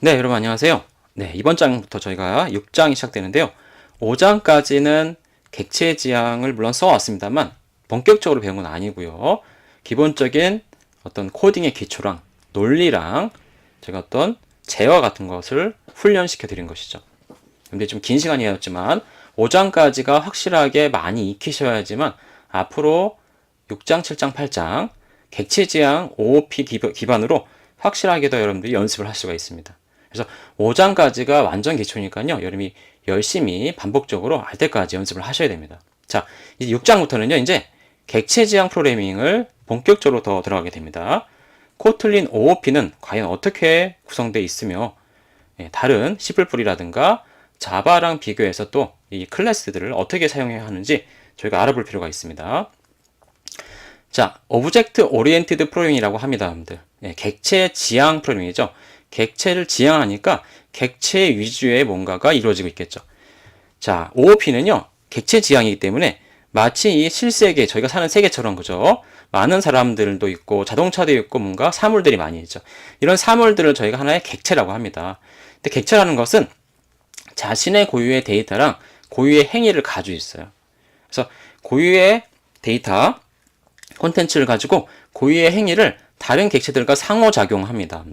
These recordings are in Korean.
네, 여러분 안녕하세요. 네, 이번 장부터 저희가 6장이 시작되는데요. 5장까지는 객체 지향을 물론 써왔습니다만 본격적으로 배운 건 아니고요. 기본적인 어떤 코딩의 기초랑 논리랑 제가 어떤 제어 같은 것을 훈련시켜 드린 것이죠. 근데 좀 긴 시간이었지만 5장까지가 확실하게 많이 익히셔야지만 앞으로 6장, 7장, 8장 객체 지향 OOP 기반으로 확실하게 더 여러분들이 연습을 할 수가 있습니다. 그래서 5장까지가 완전 기초니까요. 여러분이 열심히 반복적으로 알 때까지 연습을 하셔야 됩니다. 자, 이제 6장부터는요. 이제 객체 지향 프로그래밍을 본격적으로 더 들어가게 됩니다. 코틀린 OOP는 과연 어떻게 구성되어 있으며 예, 다른 C++이라든가 자바랑 비교해서 또 이 클래스들을 어떻게 사용해야 하는지 저희가 알아볼 필요가 있습니다. 자, 오브젝트 오리엔티드 프로그래밍이라고 합니다, 여러분들. 예, 객체 지향 프로그래밍이죠. 객체를 지향하니까 객체 위주의 뭔가가 이루어지고 있겠죠. 자, OOP는요, 객체 지향이기 때문에 마치 이 실세계, 저희가 사는 세계처럼 그죠? 많은 사람들도 있고, 자동차도 있고, 뭔가 사물들이 많이 있죠. 이런 사물들을 저희가 하나의 객체라고 합니다. 근데 객체라는 것은 자신의 고유의 데이터랑 고유의 행위를 가지고 있어요. 그래서 고유의 데이터, 콘텐츠를 가지고 고유의 행위를 다른 객체들과 상호작용합니다.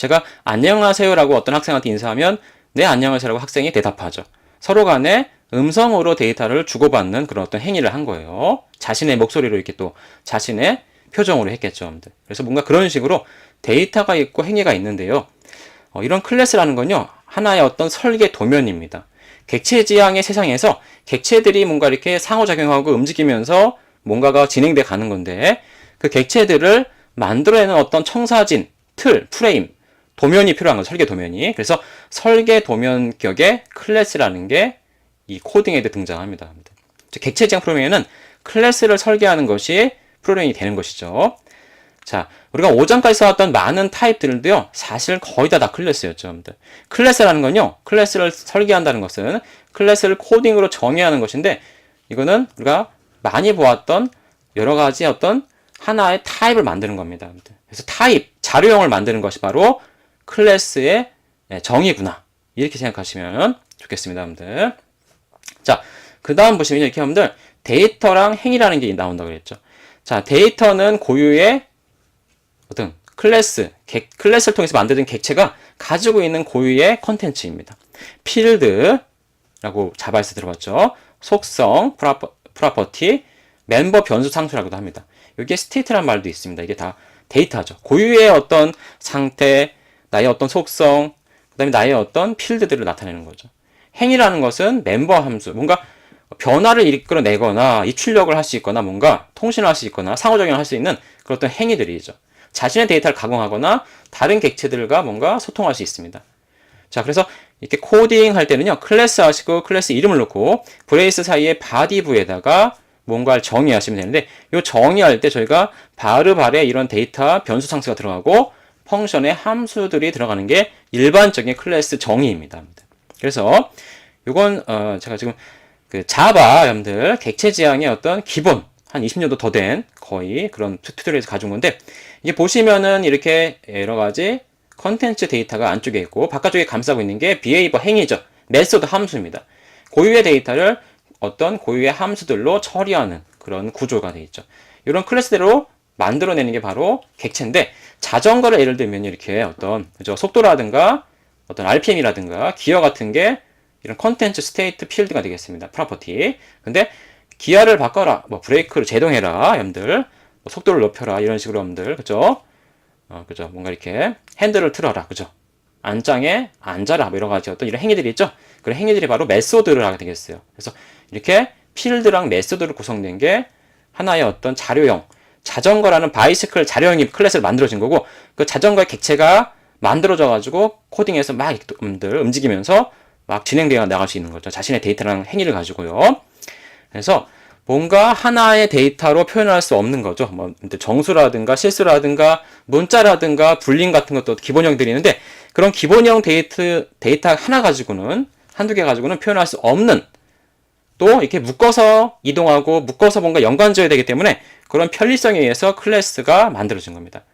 제가 안녕하세요라고 어떤 학생한테 인사하면 네 안녕하세요라고 학생이 대답하죠. 서로 간에 음성으로 데이터를 주고받는 그런 어떤 행위를 한 거예요. 자신의 목소리로 이렇게 또 자신의 표정으로 했겠죠. 그래서 뭔가 그런 식으로 데이터가 있고 행위가 있는데요. 어, 이런 클래스라는 건요. 하나의 어떤 설계 도면입니다. 객체 지향의 세상에서 객체들이 뭔가 이렇게 상호작용하고 움직이면서 뭔가가 진행돼 가는 건데 그 객체들을 만들어내는 어떤 청사진, 틀, 프레임, 도면이 필요한 거죠. 설계 도면이. 그래서 설계 도면 격의 클래스라는 게 이 코딩에도 등장합니다. 객체 지향 프로그래밍에는 클래스를 설계하는 것이 프로그래밍이 되는 것이죠. 자, 우리가 5장까지 써왔던 많은 타입들도요, 사실 거의 다 다 클래스였죠. 클래스라는 건요, 클래스를 설계한다는 것은 클래스를 코딩으로 정의하는 것인데, 이거는 우리가 많이 보았던 여러 가지 어떤 하나의 타입을 만드는 겁니다. 그래서 타입, 자료형을 만드는 것이 바로 클래스의 정의구나. 이렇게 생각하시면 좋겠습니다, 여러분들. 자, 그 다음 보시면 이렇게 여러분들, 데이터랑 행위라는 게 나온다고 그랬죠. 자, 데이터는 고유의 어떤 클래스, 객, 클래스를 통해서 만들어진 객체가 가지고 있는 고유의 컨텐츠입니다. 필드라고 자바에서 들어봤죠. 속성, 프라퍼, 프라퍼티, 멤버 변수 상수라고도 합니다. 이게 스테이트란 말도 있습니다. 이게 다 데이터죠. 고유의 어떤 상태, 나의 어떤 속성, 그 다음에 나의 어떤 필드들을 나타내는 거죠. 행위라는 것은 멤버 함수, 뭔가 변화를 이끌어내거나 이 출력을 할 수 있거나 뭔가 통신을 할 수 있거나 상호작용을 할 수 있는 그런 어떤 행위들이죠. 자신의 데이터를 가공하거나 다른 객체들과 뭔가 소통할 수 있습니다. 자, 그래서 이렇게 코딩 할 때는요, 클래스 하시고 클래스 이름을 넣고 브레이스 사이에 바디부에다가 뭔가를 정의하시면 되는데, 이 정의할 때 저희가 바르발에 이런 데이터 변수 상수가 들어가고 펑션의 함수들이 들어가는 게 일반적인 클래스 정의입니다. 그래서 이건 어, 제가 지금 그 자바 여러분들 객체 지향의 어떤 기본 한 20년도 더 된 거의 그런 튜토리얼에서 가져온 건데 이게 보시면은 이렇게 여러 가지 컨텐츠 데이터가 안쪽에 있고 바깥쪽에 감싸고 있는 게 비헤이버 행위죠. 메소드 함수입니다. 고유의 데이터를 어떤 고유의 함수들로 처리하는 그런 구조가 되어 있죠. 이런 클래스대로 만들어내는 게 바로 객체인데 자전거를 예를 들면 이렇게 어떤 그죠 속도라든가 어떤 RPM이라든가 기어 같은 게 이런 컨텐츠 스테이트 필드가 되겠습니다. 프로퍼티. 근데 기아를 바꿔라. 뭐 브레이크를 제동해라. 여러분들. 뭐 속도를 높여라. 이런 식으로 여러분들. 그죠? 어, 그죠? 뭔가 이렇게 핸들을 틀어라. 그죠? 안장에 앉아라. 뭐 이런 가지 어떤 이런 행위들이 있죠? 그런 행위들이 바로 메소드를 하게 되겠어요. 그래서 이렇게 필드랑 메소드로 구성된 게 하나의 어떤 자료형, 자전거라는 바이시클 자료형이 클래스를 만들어진 거고 그 자전거의 객체가 만들어져 가지고 코딩해서 막 움직이면서 막 진행되어 나갈 수 있는 거죠. 자신의 데이터랑 행위를 가지고요. 그래서 뭔가 하나의 데이터로 표현할 수 없는 거죠. 뭐 정수라든가 실수라든가 문자라든가 불림 같은 것도 기본형들이 있는데 그런 기본형 데이터 데이터 하나 가지고는 한두 개 가지고는 표현할 수 없는 또 이렇게 묶어서 이동하고 묶어서 뭔가 연관지어야 되기 때문에 그런 편리성에 의해서 클래스가 만들어진 겁니다.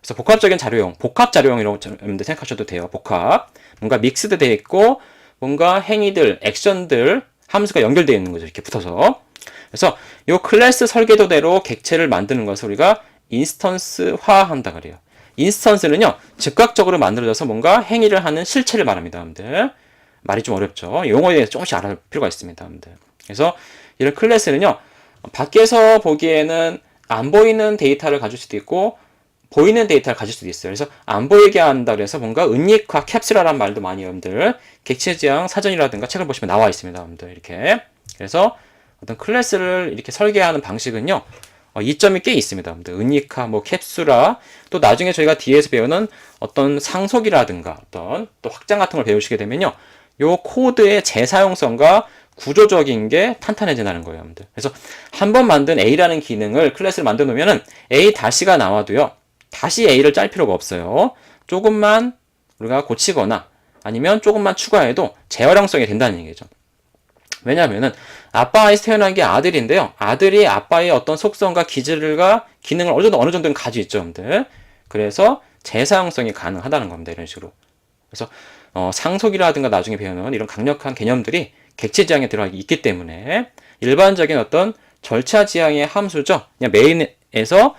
그래서 복합적인 자료형, 복합 자료형이라고 여러분들 생각하셔도 돼요. 복합. 뭔가 믹스드 되어 있고 뭔가 행위들, 액션들, 함수가 연결되어 있는 거죠. 이렇게 붙어서. 그래서 이 클래스 설계도대로 객체를 만드는 것을 우리가 인스턴스화 한다 그래요. 인스턴스는요, 즉각적으로 만들어져서 뭔가 행위를 하는 실체를 말합니다, 여러분들. 말이 좀 어렵죠. 용어에 대해서 조금씩 알아볼 필요가 있습니다, 여러분들. 그래서 이런 클래스는요, 밖에서 보기에는 안 보이는 데이터를 가질 수도 있고, 보이는 데이터를 가질 수도 있어요. 그래서 안 보이게 한다 그래서 뭔가 은닉화 캡슐화란 말도 많이 여러분들 객체지향 사전이라든가 책을 보시면 나와 있습니다. 여러분들 이렇게. 그래서 어떤 클래스를 이렇게 설계하는 방식은요. 어, 이점이 꽤 있습니다. 여러분들 은닉화, 뭐 캡슐화, 또 나중에 저희가 뒤에서 배우는 어떤 상속이라든가 어떤 또 확장 같은 걸 배우시게 되면요. 요 코드의 재사용성과 구조적인 게 탄탄해진다는 거예요, 여러분들. 그래서 한 번 만든 A라는 기능을 클래스를 만들어 놓으면은 A 다시가 나와도요. 다시 A를 짤 필요가 없어요. 조금만 우리가 고치거나 아니면 조금만 추가해도 재활용성이 된다는 얘기죠. 왜냐하면은 아빠에 태어난 게 아들인데요. 아들이 아빠의 어떤 속성과 기질과 기능을 어느 정도 어느 정도는 가지고 있죠, 여러분들. 그래서 재사용성이 가능하다는 겁니다. 이런 식으로. 그래서 어, 상속이라든가 나중에 배우는 이런 강력한 개념들이 객체 지향에 들어가 있기 때문에 일반적인 어떤 절차 지향의 함수죠. 그냥 메인에서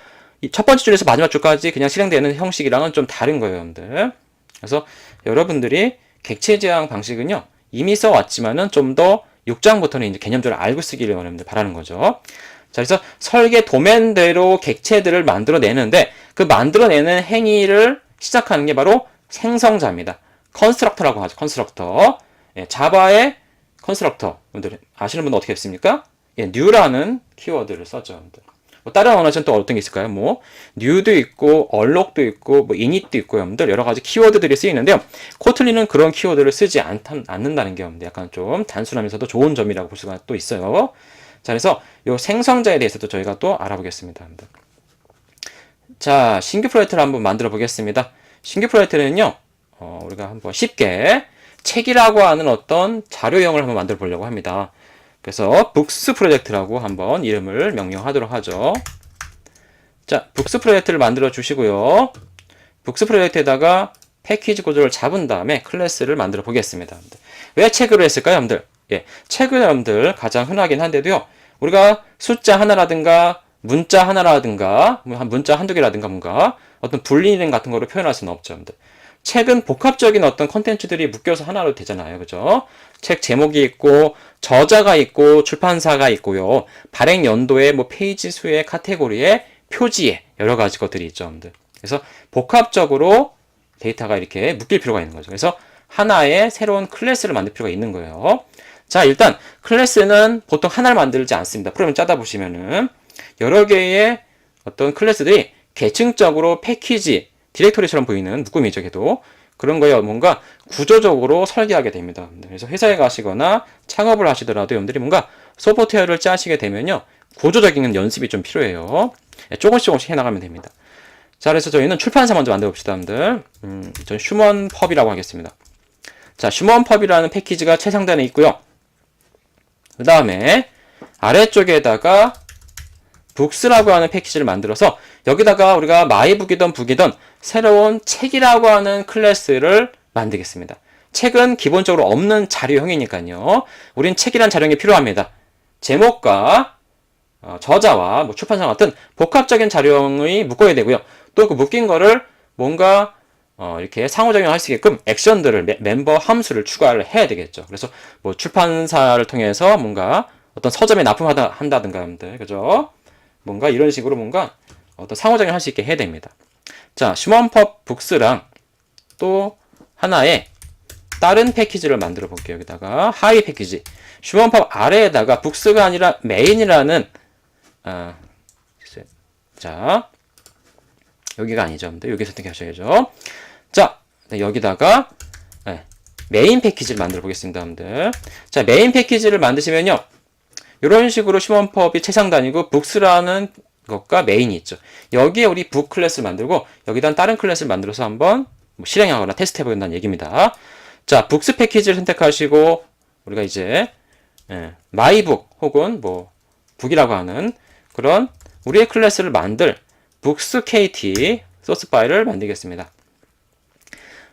첫 번째 줄에서 마지막 줄까지 그냥 실행되는 형식이랑은 좀 다른 거예요, 여러분들. 그래서 여러분들이 객체 지향 방식은요, 이미 써왔지만은 좀 더 6장부터는 이제 개념적으로 알고 쓰기를 여러분들 바라는 거죠. 자, 그래서 설계 도면대로 객체들을 만들어내는데 그 만들어내는 행위를 시작하는 게 바로 생성자입니다. 컨스트럭터라고 하죠. 컨스트럭터. 예, 자바의 컨스트럭터. 분들 아시는 분은 어떻게 했습니까? 예, new라는 키워드를 썼죠. 여러분들. 뭐 다른 언어에서는 또 어떤 게 있을까요? 뭐 new도 있고 얼록도 있고 뭐 init도 있고 여러분들 여러 가지 키워드들이 쓰이는데요. 코틀린은 그런 키워드를 쓰지 않, 않는다는 게 여러분들 약간 좀 단순하면서도 좋은 점이라고 볼 수가 또 있어요. 자, 그래서 이 생성자에 대해서도 저희가 또 알아보겠습니다. 여러분들. 자, 신규 프로젝트를 한번 만들어 보겠습니다. 신규 프로젝트는요, 어, 우리가 한번 쉽게 책이라고 하는 어떤 자료형을 한번 만들어 보려고 합니다. 그래서 북스 프로젝트라고 한번 이름을 명명하도록 하죠. 자, 북스 프로젝트를 만들어 주시고요. 북스 프로젝트에다가 패키지 구조를 잡은 다음에 클래스를 만들어 보겠습니다. 왜 책으로 했을까요, 여러분들? 예, 책은 여러분들 가장 흔하긴 한데도요. 우리가 숫자 하나라든가 문자 하나라든가 뭐 문자 한두 개라든가 뭔가 어떤 분리능 같은 거로 표현할 수는 없죠, 여러분들. 책은 복합적인 어떤 컨텐츠들이 묶여서 하나로 되잖아요. 그죠? 책 제목이 있고, 저자가 있고, 출판사가 있고요. 발행 연도에 뭐 페이지 수에 카테고리에 표지에 여러 가지 것들이 있죠. 여러분들. 그래서 복합적으로 데이터가 이렇게 묶일 필요가 있는 거죠. 그래서 하나의 새로운 클래스를 만들 필요가 있는 거예요. 자, 일단 클래스는 보통 하나를 만들지 않습니다. 프로그램 짜다 보시면은 여러 개의 어떤 클래스들이 계층적으로 패키지, 디렉토리처럼 보이는 묶음이죠, 걔도. 그런 거에 뭔가 구조적으로 설계하게 됩니다. 그래서 회사에 가시거나 창업을 하시더라도 여러분들이 뭔가 소프트웨어를 짜시게 되면요. 구조적인 연습이 좀 필요해요. 예, 조금씩 조금씩 해나가면 됩니다. 자, 그래서 저희는 출판사 먼저 만들어 봅시다, 여러분들. 음, 전 슈먼 펍이라고 하겠습니다. 자, 슈먼 펍이라는 패키지가 최상단에 있고요. 그 다음에 아래쪽에다가 북스라고 하는 패키지를 만들어서 여기다가 우리가 마이북이든 북이든 새로운 책이라고 하는 클래스를 만들겠습니다. 책은 기본적으로 없는 자료형이니까요. 우린 책이란 자료형이 필요합니다. 제목과 어, 저자와 뭐 출판사 같은 복합적인 자료형이 묶어야 되고요. 또 그 묶인 거를 뭔가 어, 이렇게 상호작용할 수 있게끔 액션들을 매, 멤버 함수를 추가를 해야 되겠죠. 그래서 뭐 출판사를 통해서 뭔가 어떤 서점에 납품하다 한다든가 하는데 그죠? 뭔가 이런 식으로 뭔가 어떤 상호작용 할 수 있게 해야 됩니다. 자, 슈먼펍 북스랑 또 하나의 다른 패키지를 만들어 볼게요. 여기다가 하위 패키지. 슈먼펍 아래에다가 북스가 아니라 메인이라는 아, 자 여기가 아니죠. 여기 선택하셔야죠. 자, 네, 여기다가 네, 메인 패키지를 만들어 보겠습니다. 여러분들. 자, 메인 패키지를 만드시면요. 이런 식으로 슈먼펍이 최상단이고 북스라는 것과 메인이 있죠. 여기에 우리 북 클래스를 만들고 여기다 다른 클래스를 만들어서 한번 뭐 실행하거나 테스트 해보겠다는 얘기입니다. 자, 북스 패키지를 선택하시고 우리가 이제 예, 마이북 혹은 뭐 북이라고 하는 그런 우리의 클래스를 만들 북스 KT 소스 파일을 만들겠습니다.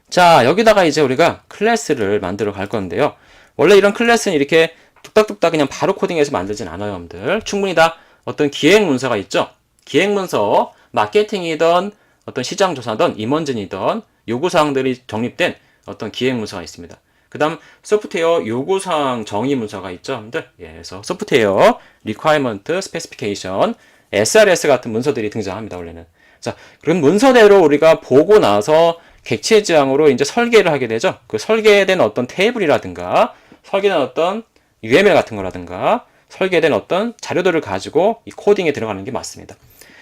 자, 여기다가 이제 우리가 클래스를 만들어 갈 건데요. 원래 이런 클래스는 이렇게 뚝딱뚝딱 그냥 바로 코딩해서 만들진 않아요, 여러분들. 충분히 다 어떤 기획 문서가 있죠. 기획 문서, 마케팅이든 어떤 시장 조사든 임원진이든 요구 사항들이 정립된 어떤 기획 문서가 있습니다. 그 다음 소프트웨어 요구 사항 정의 문서가 있죠, 여러분들. 예, 그래서 소프트웨어 requirement specification SRS 같은 문서들이 등장합니다, 원래는. 자, 그런 문서대로 우리가 보고 나서 객체 지향으로 이제 설계를 하게 되죠. 그 설계된 어떤 테이블이라든가 설계된 어떤 UML 같은 거라든가 설계된 어떤 자료들을 가지고 이 코딩에 들어가는 게 맞습니다.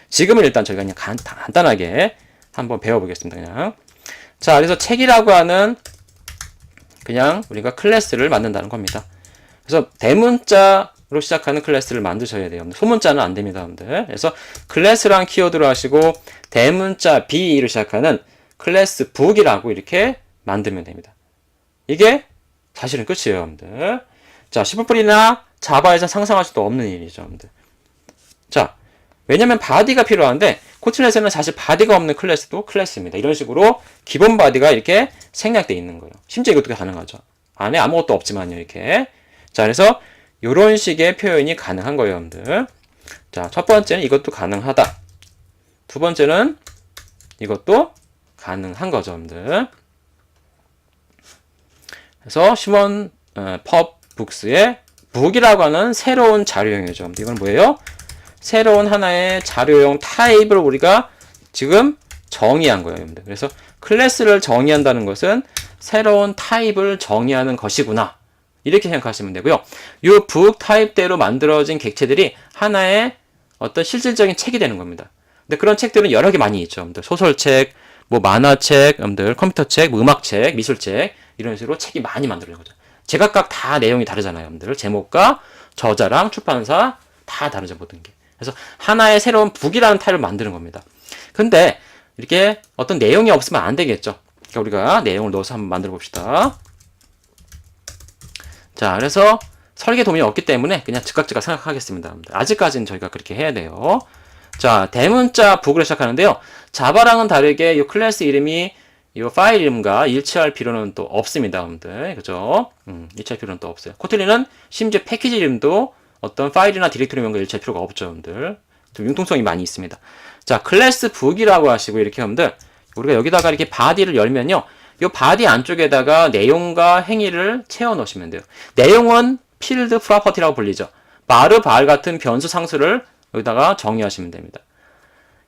지금은 일단 저희가 그냥 간, 간단하게 한번 배워보겠습니다. 그냥. 자, 그래서 책이라고 하는 그냥 우리가 클래스를 만든다는 겁니다. 그래서 대문자로 시작하는 클래스를 만드셔야 돼요. 소문자는 안 됩니다, 여러분들. 그래서 클래스란 키워드로 하시고 대문자 B로 시작하는 클래스 북이라고 이렇게 만들면 됩니다. 이게 사실은 끝이에요, 여러분들. 자, C++이나 자바에서 상상할 수도 없는 일이죠, 여러분들. 자, 왜냐면 바디가 필요한데 코틀넷에는 사실 바디가 없는 클래스도 클래스입니다. 이런 식으로 기본 바디가 이렇게 생략되어 있는 거예요. 심지어 이것도 가능하죠. 안에 아무것도 없지만요, 이렇게. 자, 그래서 이런 식의 표현이 가능한 거예요, 여러분들. 자, 첫 번째는 이것도 가능하다. 두 번째는 이것도 가능한 거죠, 여러분들. 그래서 시몬 어, 펍 북스의 북이라고 하는 새로운 자료형이죠. 이건 뭐예요? 새로운 하나의 자료용 타입을 우리가 지금 정의한 거예요, 여러분들. 그래서 클래스를 정의한다는 것은 새로운 타입을 정의하는 것이구나. 이렇게 생각하시면 되고요. 이 북 타입대로 만들어진 객체들이 하나의 어떤 실질적인 책이 되는 겁니다. 근데 그런 책들은 여러 개 많이 있죠. 소설책, 뭐 만화책, 여러분들 컴퓨터책, 뭐 음악책, 미술책 이런 식으로 책이 많이 만들어진 거죠. 제각각 다 내용이 다르잖아요, 여러분들. 제목과 저자랑 출판사 다 다르죠, 모든 게. 그래서 하나의 새로운 북이라는 타입을 만드는 겁니다. 근데 이렇게 어떤 내용이 없으면 안 되겠죠. 그러니까 우리가 내용을 넣어서 한번 만들어 봅시다. 자, 그래서 설계 도움이 없기 때문에 그냥 즉각즉각 생각하겠습니다. 여러분들. 아직까지는 저희가 그렇게 해야 돼요. 자, 대문자 북으로 시작하는데요. 자바랑은 다르게 이 클래스 이름이 이 파일 이름과 일치할 필요는 또 없습니다, 여러분들. 그죠? 음, 일치할 필요는 또 없어요. 코틀리는 심지어 패키지 이름도 어떤 파일이나 디렉토리명과 일치할 필요가 없죠, 여러분들. 좀 융통성이 많이 있습니다. 자, 클래스 북이라고 하시고 이렇게 여러분들 우리가 여기다가 이렇게 바디를 열면요. 이 바디 안쪽에다가 내용과 행위를 채워 넣으시면 돼요. 내용은 필드 프로퍼티라고 불리죠. 바르 발 같은 변수 상수를 여기다가 정의하시면 됩니다.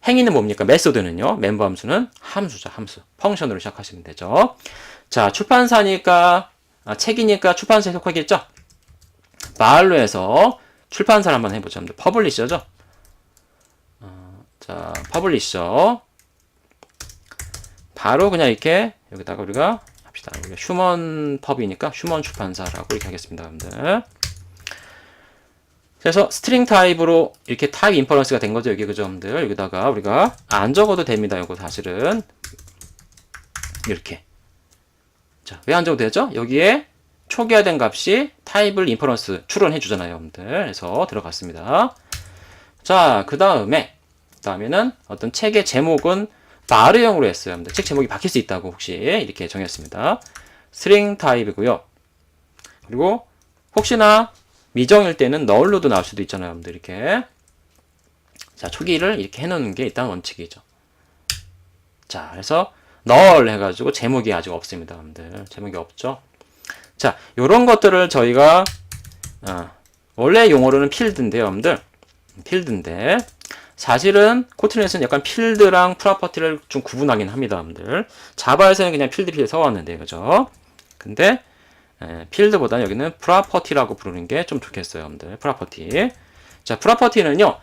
행위는 뭡니까? 메소드는요. 멤버 함수는 함수죠. 함수. 펑션으로 시작하시면 되죠. 자, 출판사니까 아, 책이니까 출판사에 속하겠죠? 말로 해서 출판사를 한번 해보죠. 퍼블리셔죠. 어, 자, 퍼블리셔. 바로 그냥 이렇게 여기다가 우리가 합시다. 우리가 휴먼 펍이니까 휴먼 출판사라고 이렇게 하겠습니다. 여러분들. 그래서 스트링 타입으로 이렇게 타입 인퍼런스가 된 거죠. 여기 그죠, 여러분들. 여기다가 우리가 안 적어도 됩니다. 이거 사실은. 이렇게. 자, 왜 안 적어도 되죠? 여기에 초기화된 값이 타입을 인퍼런스 추론해 주잖아요, 여러분들. 그래서 들어갔습니다. 자, 그 다음에, 그 다음에는 어떤 책의 제목은 바르형으로 했어요, 여러분들. 책 제목이 바뀔 수 있다고 혹시 이렇게 정했습니다. 스트링 타입이고요. 그리고 혹시나 미정일 때는 널로도 나올 수도 있잖아요, 여러분들. 이렇게. 자, 초기를 이렇게 해놓는 게 일단 원칙이죠. 자, 그래서 널 해가지고 제목이 아직 없습니다, 여러분들. 제목이 없죠. 자, 요런 것들을 저희가 어, 원래 용어로는 필드인데요, 여러분들. 필드인데 사실은 코트넷은 약간 필드랑 프로퍼티를 좀 구분하긴 합니다, 여러분들. 자바에서는 그냥 필드 필드 써왔는데, 그죠? 근데 에, 필드보다는 여기는 프로퍼티라고 부르는 게 좀 좋겠어요, 여러분들. 프로퍼티. 자, 프로퍼티는요.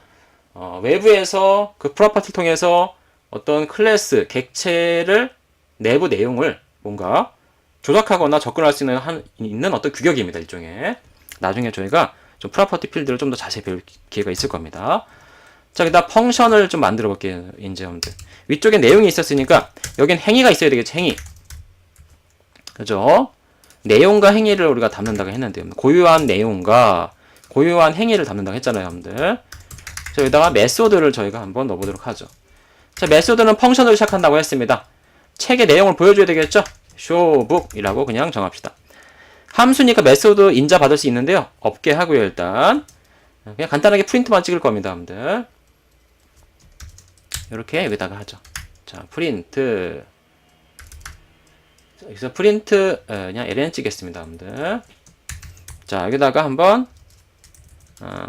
어, 외부에서 그 프로퍼티를 통해서 어떤 클래스, 객체를 내부 내용을 뭔가 조작하거나 접근할 수 있는, 한, 있는 어떤 규격입니다. 일종의. 나중에 저희가 좀 프로퍼티 필드를 좀 더 자세히 배울 기회가 있을 겁니다. 자, 그다음 펑션을 좀 만들어 볼게요. 이제 여러분들. 위쪽에 내용이 있었으니까 여긴 행위가 있어야 되겠죠. 행위. 그죠? 내용과 행위를 우리가 담는다고 했는데요. 고유한 내용과 고유한 행위를 담는다고 했잖아요, 여러분들. 자, 여기다가 메소드를 저희가 한번 넣어보도록 하죠. 자, 메소드는 펑션으로 시작한다고 했습니다. 책의 내용을 보여줘야 되겠죠? showbook이라고 그냥 정합시다. 함수니까 메소드 인자 받을 수 있는데요. 없게 하고요, 일단. 그냥 간단하게 프린트만 찍을 겁니다, 여러분들. 이렇게 여기다가 하죠. 자, 프린트. 자, 여기서 프린트, 에, 그냥 ln 찍겠습니다, 여러분들. 자, 여기다가 한번, 어,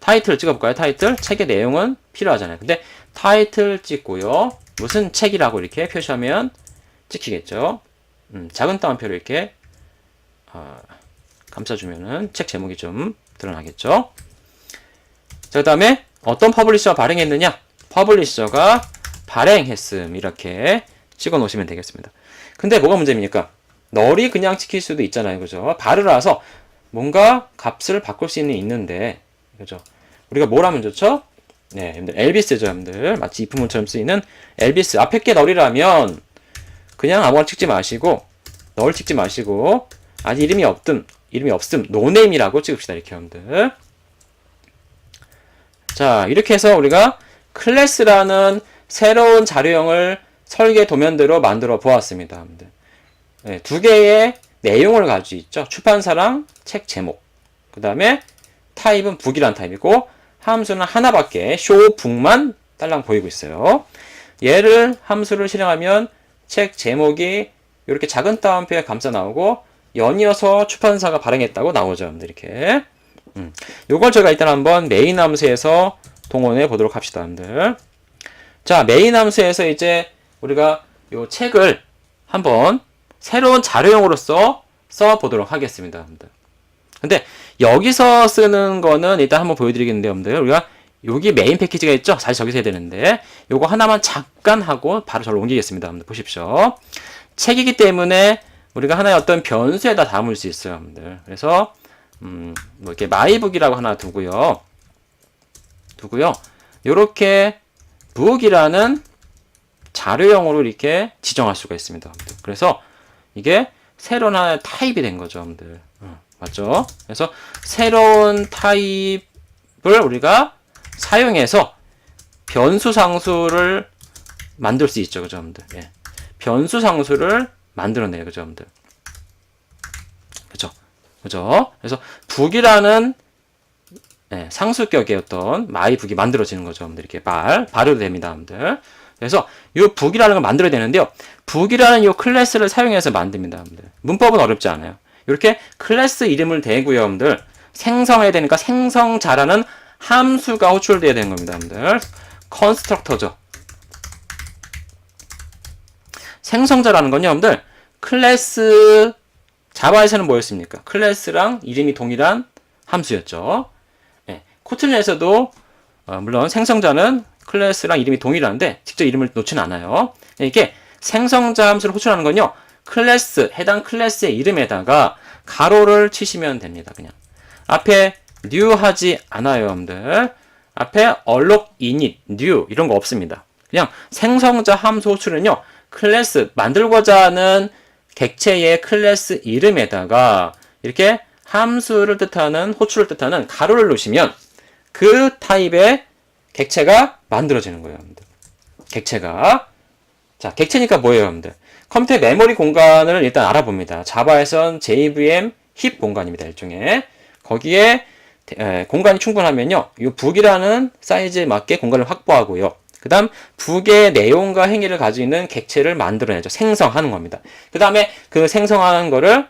타이틀 찍어볼까요? 타이틀? 책의 내용은 필요하잖아요. 근데 타이틀 찍고요. 무슨 책이라고 이렇게 표시하면 찍히겠죠. 음, 작은 따옴표로 이렇게 어, 감싸주면은 책 제목이 좀 드러나겠죠. 자, 그 다음에 어떤 퍼블리셔가 발행했느냐? 퍼블리셔가 발행했음 이렇게 찍어 놓으시면 되겠습니다. 근데 뭐가 문제입니까? 널이 그냥 찍힐 수도 있잖아요. 그죠? 와서 뭔가 값을 바꿀 수 있는 있는데 그죠? 우리가 뭘 하면 좋죠? 네, 여러분들 엘비스죠, 여러분들. 마치 이품문처럼 쓰이는 엘비스. 앞에 게 널이라면 그냥 아무거나 찍지 마시고 널 찍지 마시고 아직 이름이 없든 이름이 없음 노네임이라고 찍읍시다 이렇게 여러분들. 자, 이렇게 해서 우리가 클래스라는 새로운 자료형을 설계 도면대로 만들어 보았습니다. 네, 두 개의 내용을 가지고 있죠. 출판사랑 책 제목. 그 다음에 타입은 북이란 타입이고 함수는 하나밖에 쇼 북만 딸랑 보이고 있어요. 얘를 함수를 실행하면 책 제목이 이렇게 작은 따옴표에 감싸 나오고 연이어서 출판사가 발행했다고 나오죠. 이렇게. 음. 요걸 저희가 일단 한번 메인 함수에서 동원해 보도록 합시다. 여러분들. 자, 메인 함수에서 이제 우리가 요 책을 한번 새로운 자료형으로서 써 보도록 하겠습니다. 여러분들. 근데 여기서 쓰는 거는 일단 한번 보여드리겠는데 여러분들 우리가 여기 메인 패키지가 있죠? 사실 저기서 해야 되는데. 요거 하나만 잠깐 하고 바로 저를 옮기겠습니다. 여러분들 보십시오. 책이기 때문에 우리가 하나의 어떤 변수에다 담을 수 있어요 여러분들 그래서 음, 뭐 이렇게 마이북이라고 하나 두고요. 두고요. 요렇게 북이라는 자료형으로 이렇게 지정할 수가 있습니다. 그래서 이게 새로운 하나의 타입이 된 거죠 여러분들 어. 맞죠? 그래서 새로운 타입을 우리가 사용해서 변수 상수를 만들 수 있죠, 그죠, 여러분들? 예. 변수 상수를 만들어내요, 그죠, 여러분들? 그죠, 그죠? 그래서 북이라는 예, 상수격의 어떤 마이 북이 만들어지는 거죠, 여러분들. 이렇게 발, 발효도 됩니다, 여러분들. 그래서 이 북이라는 걸 만들어야 되는데요. 북이라는 이 클래스를 사용해서 만듭니다, 여러분들. 문법은 어렵지 않아요. 이렇게 클래스 이름을 대고요, 여러분들. 생성해야 되니까 생성자라는 함수가 호출돼야 되는 겁니다, 여러분들. 컨스트럭터죠. 생성자라는 건요, 여러분들. 클래스 자바에서는 뭐였습니까? 클래스랑 이름이 동일한 함수였죠. 네, 코틀린에서도 어, 물론 생성자는 클래스랑 이름이 동일한데 직접 이름을 놓지는 않아요. 네, 이게 생성자 함수를 호출하는 건요. 클래스, 해당 클래스의 이름에다가 가로를 치시면 됩니다. 그냥. 앞에 new 하지 않아요, 여러분들. 앞에 alloc, init, new 이런 거 없습니다. 그냥 생성자 함수 호출은요. 클래스 만들고자 하는 객체의 클래스 이름에다가 이렇게 함수를 뜻하는 호출을 뜻하는 가로를 놓으시면 그 타입의 객체가 만들어지는 거예요, 여러분들. 객체가 자, 객체니까 뭐예요, 여러분들? 컴퓨터 메모리 공간을 일단 알아봅니다. 자바에선 JVM 힙 공간입니다. 일종의. 거기에 에, 공간이 충분하면요. 이 북이라는 사이즈에 맞게 공간을 확보하고요. 그 다음 북의 내용과 행위를 가지고 있는 객체를 만들어내죠. 생성하는 겁니다. 그 다음에 그 생성하는 거를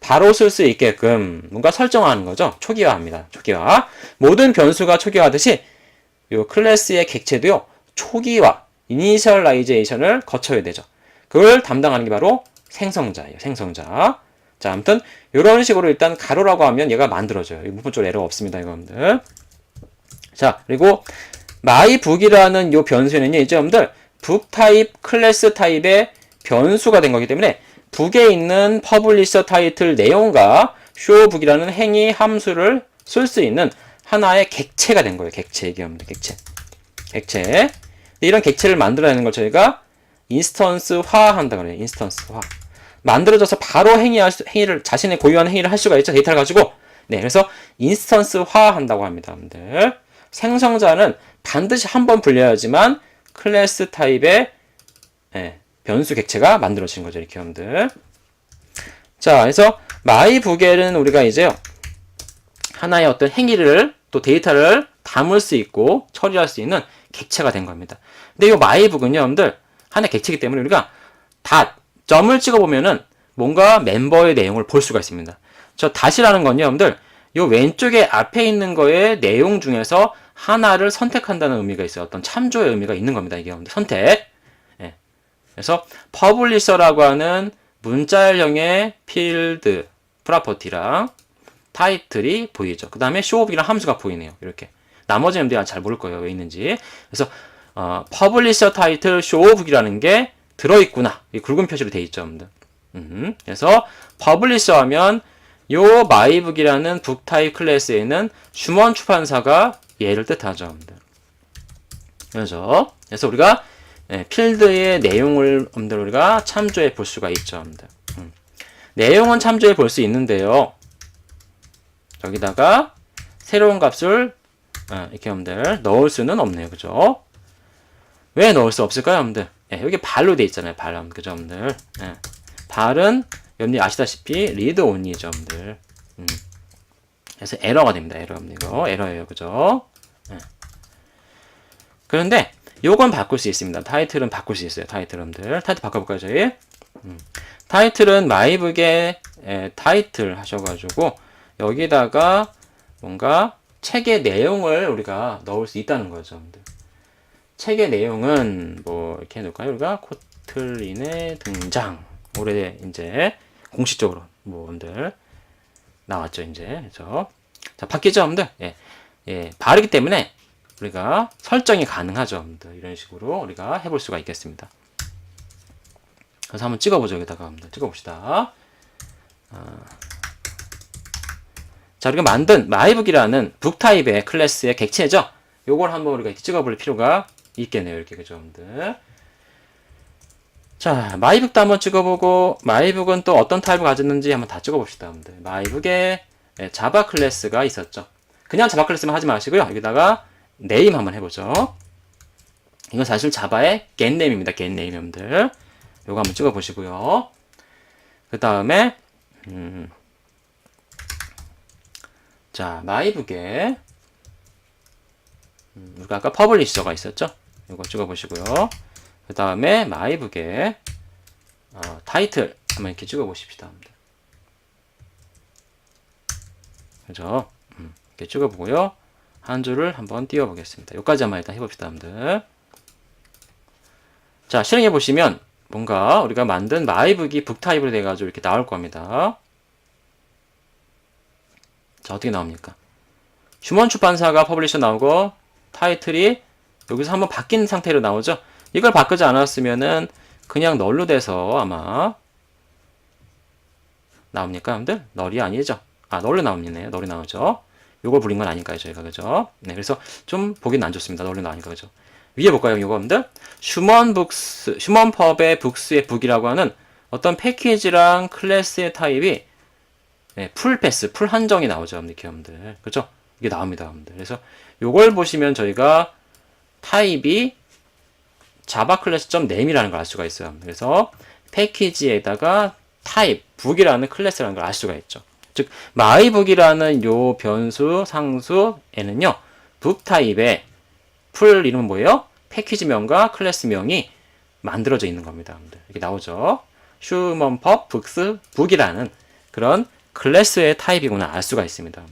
바로 쓸 수 있게끔 뭔가 설정하는 거죠. 초기화합니다. 초기화. 모든 변수가 초기화하듯이 이 클래스의 객체도요. 초기화, 이니셜라이제이션을 거쳐야 되죠. 그걸 담당하는 게 바로 생성자예요. 생성자. 자, 아무튼 이런 식으로 일단 가로라고 하면 얘가 만들어져요. 문법적으로 에러가 없습니다. 이거들. 자, 그리고 mybook이라는 요 변수는요, 이제 여러분들 book 타입, 클래스 타입의 변수가 된 거기 때문에 북에 있는 퍼블리셔 타이틀 내용과 showbook이라는 행위 함수를 쓸 수 있는 하나의 객체가 된 거예요. 객체 여러분들 객체. 객체. 이런 객체를 만들어내는 걸 저희가 인스턴스화 한다 그래요. 인스턴스화. 만들어져서 바로 행위할 수, 행위를 자신의 고유한 행위를 할 수가 있죠. 데이터를 가지고. 네, 그래서 인스턴스화 한다고 합니다. 여러분들. 생성자는 반드시 한 번 불려야지만 클래스 타입의 예, 변수 객체가 만들어진 거죠, 이렇게 여러분들. 자, 그래서 마이 부겔은 우리가 이제요. 하나의 어떤 행위를 또 데이터를 담을 수 있고 처리할 수 있는 객체가 된 겁니다. 근데 이 마이북은요, 여러분들 하나의 객체이기 때문에 우리가 다 점을 찍어 보면은 뭔가 멤버의 내용을 볼 수가 있습니다. 저 다시라는 건요, 여러분들 요 왼쪽에 앞에 있는 거의 내용 중에서 하나를 선택한다는 의미가 있어요. 어떤 참조의 의미가 있는 겁니다. 이게 여러분들 선택. 예. 그래서 퍼블리셔라고 하는 문자열형의 필드 프로퍼티랑 타이틀이 보이죠. 그 다음에 쇼업이랑 함수가 보이네요. 이렇게. 나머지 놈들이 잘 모를 거예요. 왜 있는지. 그래서 어, 퍼블리셔 타이틀 쇼업이라는 게 들어있구나. 이 굵은 표시로 돼 있죠. 여러분들. 음, 그래서 퍼블리셔 하면 요 마이북이라는 북 타입 클래스에 있는 슈먼 출판사가 얘를 뜻하죠. 여러분들. 그래서 그래서 우리가 예, 필드의 내용을 여러분들 우리가 참조해 볼 수가 있죠. 여러분들. 음. 내용은 참조해 볼 수 있는데요. 여기다가 새로운 값을 어, 이렇게 여러분들 넣을 수는 없네요. 그죠? 왜 넣을 수 없을까요, 여러분들? 예, 여기 발로 돼 있잖아요. 발, 여러분들. 그죠, 여러분들? 예. 발은 여러분들이 아시다시피 리드 온이죠, 여러분들. 음. 그래서 에러가 됩니다. 에러, 여러분들. 이거 에러예요. 그죠? 예. 그런데 요건 바꿀 수 있습니다. 타이틀은 바꿀 수 있어요. 타이틀 여러분들. 타이틀 바꿔볼까요, 저희? 음. 타이틀은 마이북의 에, 타이틀 하셔가지고 여기다가 뭔가 책의 내용을 우리가 넣을 수 있다는 거죠. 책의 내용은 뭐 이렇게 해놓을까요? 우리가 코틀린의 등장. 올해 이제 공식적으로 뭐 여러분들 나왔죠 이제. 그래서 자 바뀌죠 여러분들? 예, 예 바르기 때문에 우리가 설정이 가능하죠 여러분들. 이런 식으로 우리가 해볼 수가 있겠습니다. 그래서 한번 찍어보죠 여기다가 여러분들. 찍어봅시다. 아. 자 우리가 만든 마이북이라는 북 타입의 클래스의 객체죠 요걸 한번 우리가 찍어볼 필요가 있겠네요 이렇게 그죠 여러분들 자, 마이북도 한번 찍어보고, 마이북은 또 어떤 타입을 가졌는지 한번 다 찍어봅시다, 여러분들. 마이북에 네, 자바 클래스가 있었죠. 그냥 자바 클래스만 하지 마시고요. 여기다가 네임 한번 해보죠. 이건 사실 자바의 getName입니다. getName, 여러분들. 요거 한번 찍어보시고요. 그 다음에, 음, 자, 마이북에, 음, 우리가 아까 퍼블리셔가 있었죠? 요거 찍어보시고요. 그 다음에 마이북에 어, 타이틀 한번 이렇게 찍어 보십시다. 그죠? 음, 이렇게 찍어 보고요. 한 줄을 한번 띄워 보겠습니다. 여기까지 한번 일단 해봅시다, 여러분들. 자, 실행해 보시면 뭔가 우리가 만든 마이북이 북 타입으로 돼가지고 이렇게 나올 겁니다. 자, 어떻게 나옵니까? 휴먼 출판사가 퍼블리셔 나오고 타이틀이 여기서 한번 바뀐 상태로 나오죠. 이걸 바꾸지 않았으면은 그냥 널로 돼서 아마 나옵니까, 여러분들? 널이 아니죠. 아, 널로 나옵니네요. 널이 나오죠. 요걸 부린 건 아닐까요, 저희가, 그죠? 네, 그래서 좀 보기는 안 좋습니다. 널로 나오니까, 그죠? 위에 볼까요, 이거, 여러분들? 슈먼 북스, 슈먼 펍의 북스의 북이라고 하는 어떤 패키지랑 클래스의 타입이 네, 풀 패스, 풀 한정이 나오죠, 여러분들. 그죠? 이게 나옵니다, 여러분들. 그래서 요걸 보시면 저희가 타입이 자바 클래스.name이라는 걸 알 수가 있어요. 그래서 패키지에다가 타입, 북이라는 클래스라는 걸 알 수가 있죠. 즉, 마이북이라는 요 변수 상수에는요, 북 타입의 풀 이름은 뭐예요? 패키지명과 클래스명이 만들어져 있는 겁니다. 이렇게 나오죠. 슈먼퍼 북스 북이라는 그런 클래스의 타입이구나 알 수가 있습니다.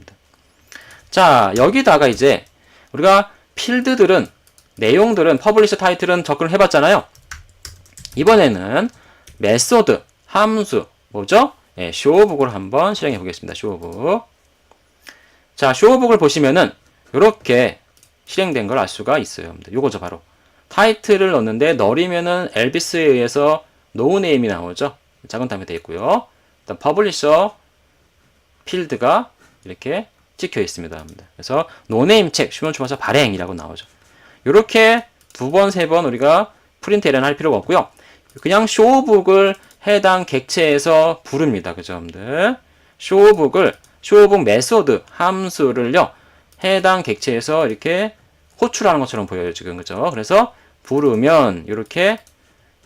자, 여기다가 이제 우리가 필드들은 내용들은 퍼블리셔 타이틀은 접근을 해봤잖아요. 이번에는 메소드, 함수, 뭐죠? 예, 쇼북을 한번 실행해 보겠습니다. 쇼북. 자, 쇼북을 보시면은 이렇게 실행된 걸 알 수가 있어요. 요거죠, 바로. 타이틀을 넣는데 널이면은 엘비스에 의해서 노네임이 나오죠. 작은 탐이 되어 있고요. 일단 퍼블리셔 필드가 이렇게 찍혀 있습니다. 그래서 노네임 책, 슈먼 출판사 발행이라고 나오죠. 이렇게 두 번, 세 번 우리가 프린트 에런 할 필요가 없고요. 그냥 쇼북을 해당 객체에서 부릅니다. 그죠, 여러분들? 쇼북을, 쇼북 메소드 함수를요, 해당 객체에서 이렇게 호출하는 것처럼 보여요, 지금. 그죠? 그래서 부르면 이렇게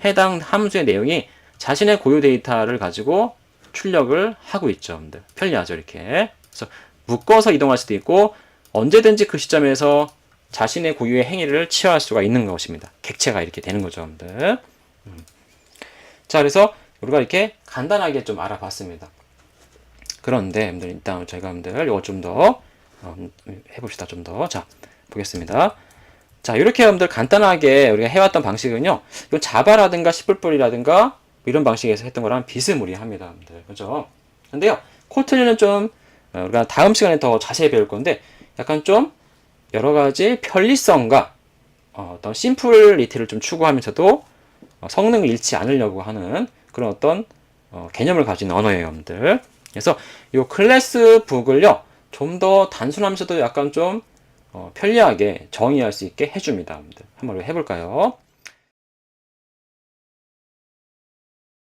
해당 함수의 내용이 자신의 고유 데이터를 가지고 출력을 하고 있죠. 편리하죠, 이렇게. 그래서 묶어서 이동할 수도 있고 언제든지 그 시점에서 자신의 고유의 행위를 취할 수가 있는 것입니다. 객체가 이렇게 되는 거죠, 여러분들. 음. 자, 그래서 우리가 이렇게 간단하게 좀 알아봤습니다. 그런데 여러분들 일단 저희가 여러분들 이거 좀 더 해봅시다, 좀 더. 자, 보겠습니다. 자, 이렇게 여러분들 간단하게 우리가 해왔던 방식은요, 이건 자바라든가 시뿔뿔이라든가 이런 방식에서 했던 거랑 비스무리합니다. 그죠? 근데요, 코트리는 좀 어, 우리가 다음 시간에 더 자세히 배울 건데, 약간 좀 여러 가지 편리성과 어, 떤 심플리티를 좀 추구하면서도 어, 성능을 잃지 않으려고 하는 그런 어떤 어, 개념을 가진 언어예요, 여러분들. 그래서 이 클래스 북을요, 좀 더 단순하면서도 약간 좀 어, 편리하게 정의할 수 있게 해줍니다. 여러분들. 한번 해볼까요?